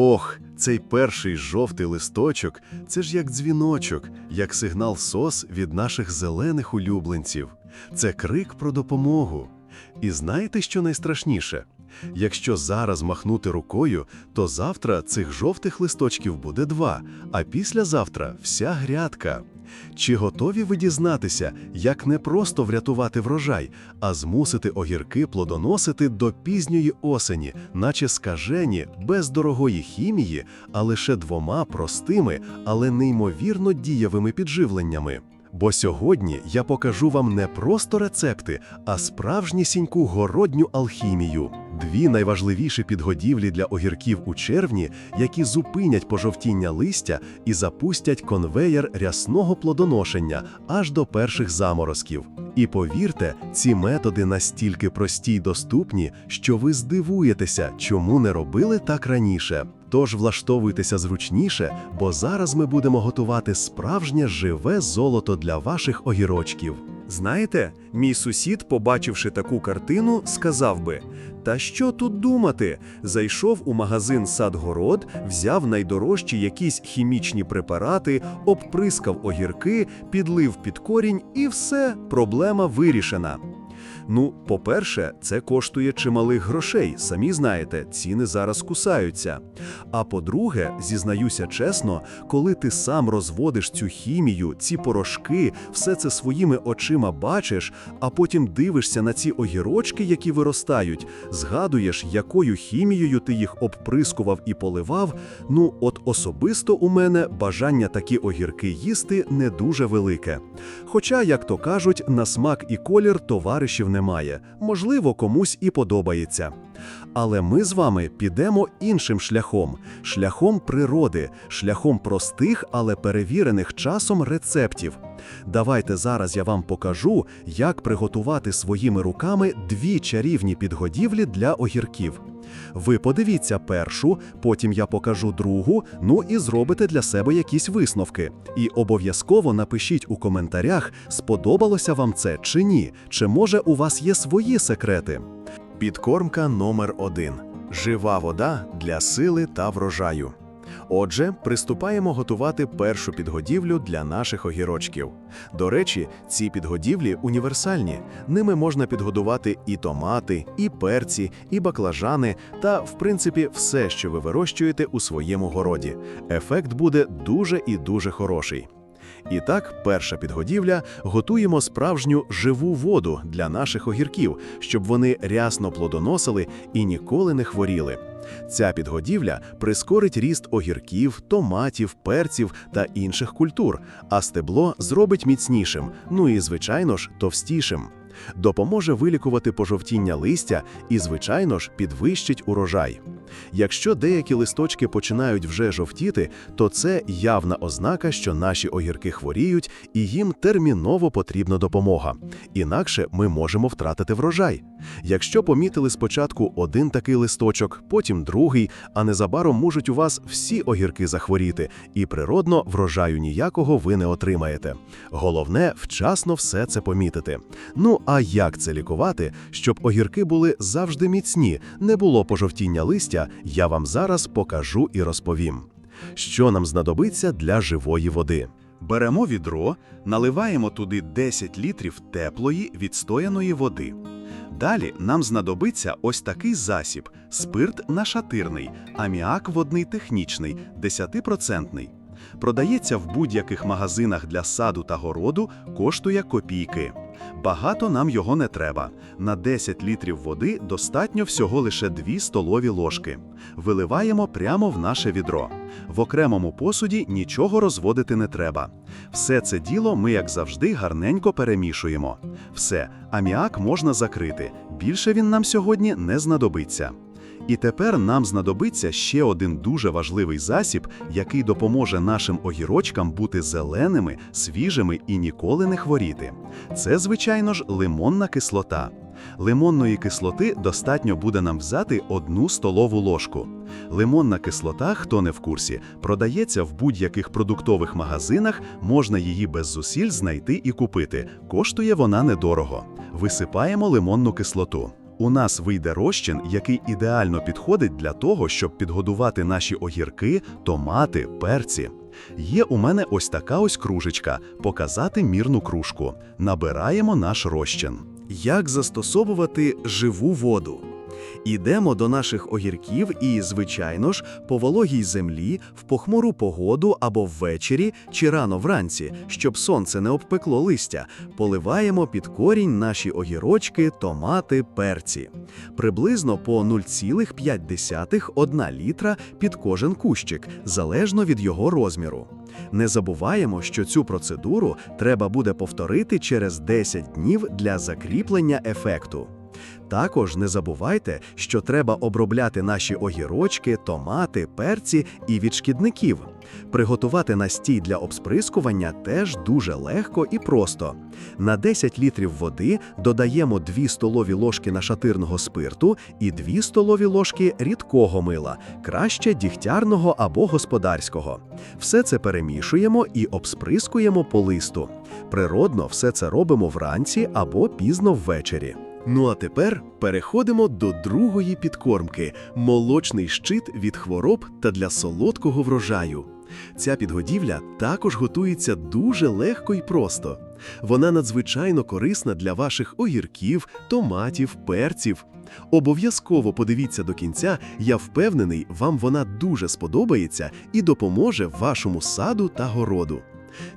Ох, цей перший жовтий листочок це ж як дзвіночок, як сигнал сос від наших зелених улюбленців. Це крик про допомогу. І знаєте, що найстрашніше? Якщо зараз махнути рукою, то завтра цих жовтих листочків буде два, а післязавтра вся грядка. Чи готові ви дізнатися, як не просто врятувати врожай, а змусити огірки плодоносити до пізньої осені, наче скажені, без дорогої хімії, а лише двома простими, але неймовірно дієвими підживленнями? Бо сьогодні я покажу вам не просто рецепти, а справжнісіньку городню алхімію. Дві найважливіші підгодівлі для огірків у червні, які зупинять пожовтіння листя і запустять конвеєр рясного плодоношення аж до перших заморозків. І повірте, ці методи настільки прості й доступні, що ви здивуєтеся, чому не робили так раніше. Тож влаштовуйтеся зручніше, бо зараз ми будемо готувати справжнє живе золото для ваших огірочків. Знаєте, мій сусід, побачивши таку картину, сказав би: Та що тут думати? Зайшов у магазин садгород, взяв найдорожчі якісь хімічні препарати, обприскав огірки, підлив під корінь, і все, проблема вирішена. Ну, по-перше, це коштує чималих грошей, самі знаєте, ціни зараз кусаються. А по-друге, зізнаюся чесно, коли ти сам розводиш цю хімію, ці порошки, все це своїми очима бачиш, а потім дивишся на ці огірочки, які виростають, згадуєш, якою хімією ти їх обприскував і поливав. Ну, от особисто у мене бажання такі огірки їсти не дуже велике. Хоча, як то кажуть, на смак і колір товаришів немає, можливо, комусь і подобається. Але ми з вами підемо іншим шляхом шляхом природи, шляхом простих, але перевірених часом рецептів. Давайте зараз я вам покажу, як приготувати своїми руками дві чарівні підгодівлі для огірків. Ви подивіться першу, потім я покажу другу, ну і зробите для себе якісь висновки. І обов'язково напишіть у коментарях, сподобалося вам це чи ні, чи може у вас є свої секрети. Підкормка номер 1 Жива вода для сили та врожаю. Отже, приступаємо готувати першу підгодівлю для наших огірочків. До речі, ці підгодівлі універсальні. Ними можна підгодувати і томати, і перці, і баклажани та, в принципі, все, що ви вирощуєте у своєму городі. Ефект буде дуже і дуже хороший. І так, перша підгодівля готуємо справжню живу воду для наших огірків, щоб вони рясно плодоносили і ніколи не хворіли. Ця підгодівля прискорить ріст огірків, томатів, перців та інших культур, а стебло зробить міцнішим, ну і, звичайно ж, товстішим. Допоможе вилікувати пожовтіння листя і, звичайно ж, підвищить урожай. Якщо деякі листочки починають вже жовтіти, то це явна ознака, що наші огірки хворіють і їм терміново потрібна допомога. Інакше ми можемо втратити врожай. Якщо помітили спочатку один такий листочок, потім другий, а незабаром можуть у вас всі огірки захворіти, і природно врожаю ніякого ви не отримаєте. Головне вчасно все це помітити. Ну а як це лікувати, щоб огірки були завжди міцні, не було пожовтіння листя, я вам зараз покажу і розповім. Що нам знадобиться для живої води? Беремо відро, наливаємо туди 10 літрів теплої відстояної води. Далі нам знадобиться ось такий засіб: спирт нашатирний, аміак водний технічний, 10%. Продається в будь-яких магазинах для саду та городу, коштує копійки. Багато нам його не треба. На 10 літрів води достатньо всього лише 2 столові ложки. Виливаємо прямо в наше відро. В окремому посуді нічого розводити не треба. Все це діло ми, як завжди, гарненько перемішуємо. Все, аміак можна закрити. Більше він нам сьогодні не знадобиться. І тепер нам знадобиться ще один дуже важливий засіб, який допоможе нашим огірочкам бути зеленими, свіжими і ніколи не хворіти. Це, звичайно ж, лимонна кислота. Лимонної кислоти достатньо буде нам взяти одну столову ложку. Лимонна кислота, хто не в курсі, продається в будь-яких продуктових магазинах, можна її без зусиль знайти і купити. Коштує вона недорого. Висипаємо лимонну кислоту. У нас вийде розчин, який ідеально підходить для того, щоб підгодувати наші огірки, томати, перці. Є у мене ось така ось кружечка показати мірну кружку. Набираємо наш розчин. Як застосовувати живу воду? Ідемо до наших огірків і, звичайно ж, по вологій землі, в похмуру погоду або ввечері чи рано вранці, щоб сонце не обпекло листя, поливаємо під корінь наші огірочки, томати, перці. Приблизно по 0,5 літра під кожен кущик, залежно від його розміру. Не забуваємо, що цю процедуру треба буде повторити через 10 днів для закріплення ефекту. Також не забувайте, що треба обробляти наші огірочки, томати, перці і від шкідників. Приготувати настій для обсприскування теж дуже легко і просто. На 10 літрів води додаємо 2 столові ложки нашатирного спирту і 2 столові ложки рідкого мила, краще дігтярного або господарського. Все це перемішуємо і обсприскуємо по листу. Природно все це робимо вранці або пізно ввечері. Ну а тепер переходимо до другої підкормки молочний щит від хвороб та для солодкого врожаю. Ця підгодівля також готується дуже легко і просто. Вона надзвичайно корисна для ваших огірків, томатів, перців. Обов'язково подивіться до кінця, я впевнений, вам вона дуже сподобається і допоможе вашому саду та городу.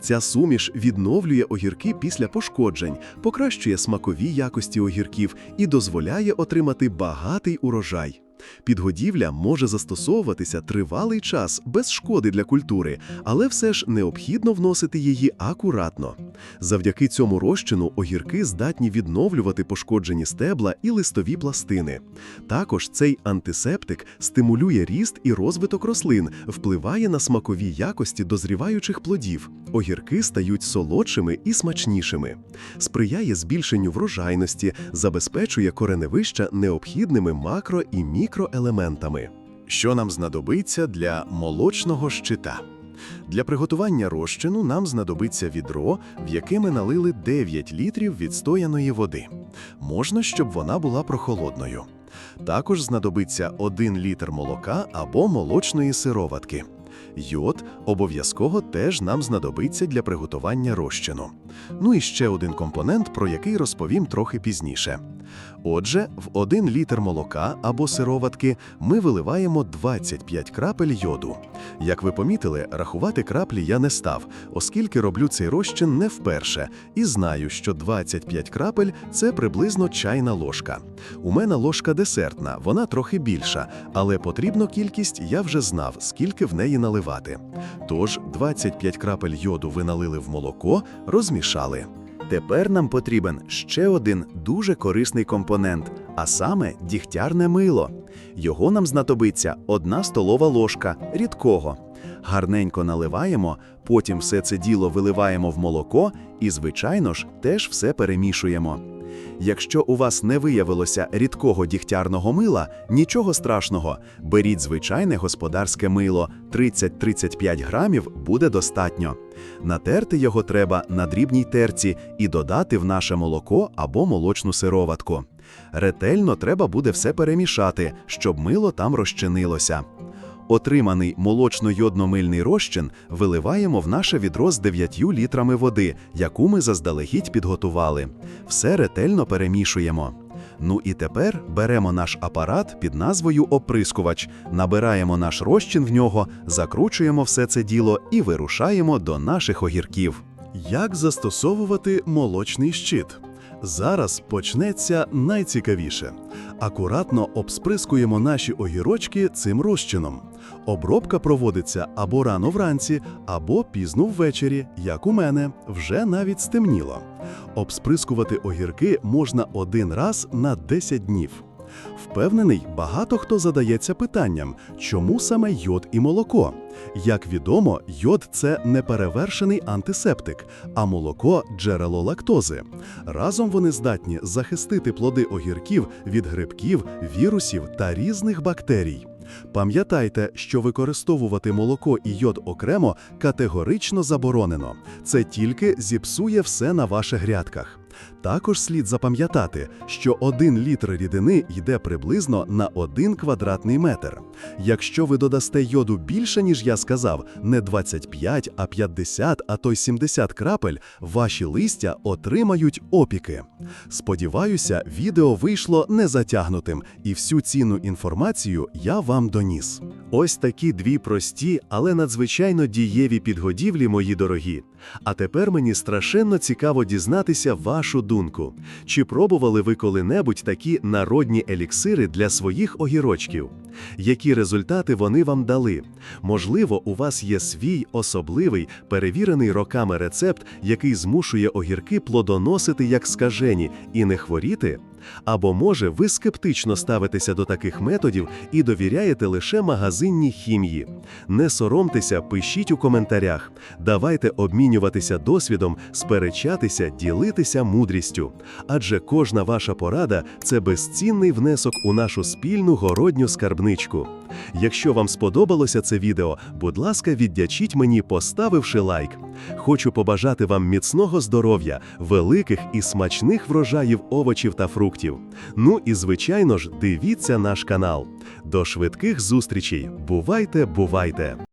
Ця суміш відновлює огірки після пошкоджень, покращує смакові якості огірків і дозволяє отримати багатий урожай. Підгодівля може застосовуватися тривалий час без шкоди для культури, але все ж необхідно вносити її акуратно. Завдяки цьому розчину огірки здатні відновлювати пошкоджені стебла і листові пластини. Також цей антисептик стимулює ріст і розвиток рослин, впливає на смакові якості дозріваючих плодів. Огірки стають солодшими і смачнішими, сприяє збільшенню врожайності, забезпечує кореневища необхідними макро і мікроелементами. Що нам знадобиться для молочного щита? Для приготування розчину нам знадобиться відро, в яке ми налили 9 літрів відстояної води. Можна, щоб вона була прохолодною. Також знадобиться 1 літр молока або молочної сироватки. Йод обов'язково теж нам знадобиться для приготування розчину. Ну і ще один компонент, про який розповім трохи пізніше. Отже, в 1 літр молока або сироватки ми виливаємо 25 крапель йоду. Як ви помітили, рахувати краплі я не став, оскільки роблю цей розчин не вперше, і знаю, що 25 крапель це приблизно чайна ложка. У мене ложка десертна, вона трохи більша, але потрібну кількість я вже знав, скільки в неї наливати. Тож 25 крапель йоду ви налили в молоко, розмішали. Тепер нам потрібен ще один дуже корисний компонент, а саме дігтярне мило. Його нам знадобиться одна столова ложка рідкого. Гарненько наливаємо, потім все це діло виливаємо в молоко і, звичайно ж, теж все перемішуємо. Якщо у вас не виявилося рідкого дігтярного мила, нічого страшного, беріть звичайне господарське мило 30-35 грамів буде достатньо. Натерти його треба на дрібній терці і додати в наше молоко або молочну сироватку. Ретельно треба буде все перемішати, щоб мило там розчинилося. Отриманий молочно-йодно-мильний розчин виливаємо в наше відро з 9 літрами води, яку ми заздалегідь підготували. Все ретельно перемішуємо. Ну і тепер беремо наш апарат під назвою оприскувач, набираємо наш розчин в нього, закручуємо все це діло і вирушаємо до наших огірків. Як застосовувати молочний щит? Зараз почнеться найцікавіше. Акуратно обсприскуємо наші огірочки цим розчином. Обробка проводиться або рано вранці, або пізно ввечері, як у мене, вже навіть стемніло. Обсприскувати огірки можна один раз на 10 днів. Впевнений, багато хто задається питанням, чому саме йод і молоко. Як відомо, йод це неперевершений антисептик, а молоко джерело лактози. Разом вони здатні захистити плоди огірків від грибків, вірусів та різних бактерій. Пам'ятайте, що використовувати молоко і йод окремо категорично заборонено. Це тільки зіпсує все на ваших грядках. Також слід запам'ятати, що 1 літр рідини йде приблизно на 1 квадратний метр. Якщо ви додасте йоду більше, ніж я сказав, не 25, а 50, а то й 70 крапель, ваші листя отримають опіки. Сподіваюся, відео вийшло незатягнутим, і всю цінну інформацію я вам доніс. Ось такі дві прості, але надзвичайно дієві підгодівлі, мої дорогі. А тепер мені страшенно цікаво дізнатися вашу думку. Чи пробували ви коли-небудь такі народні еліксири для своїх огірочків? Які результати вони вам дали? Можливо, у вас є свій особливий, перевірений роками рецепт, який змушує огірки плодоносити як скажені і не хворіти? Або може ви скептично ставитеся до таких методів і довіряєте лише магазинній хімії. Не соромтеся, пишіть у коментарях. Давайте обмінюватися досвідом, сперечатися, ділитися мудрістю. Адже кожна ваша порада це безцінний внесок у нашу спільну городню скарбничку. Якщо вам сподобалося це відео, будь ласка, віддячіть мені, поставивши лайк. Хочу побажати вам міцного здоров'я, великих і смачних врожаїв овочів та фруктів. Ну і звичайно ж, дивіться наш канал. До швидких зустрічей! Бувайте, бувайте!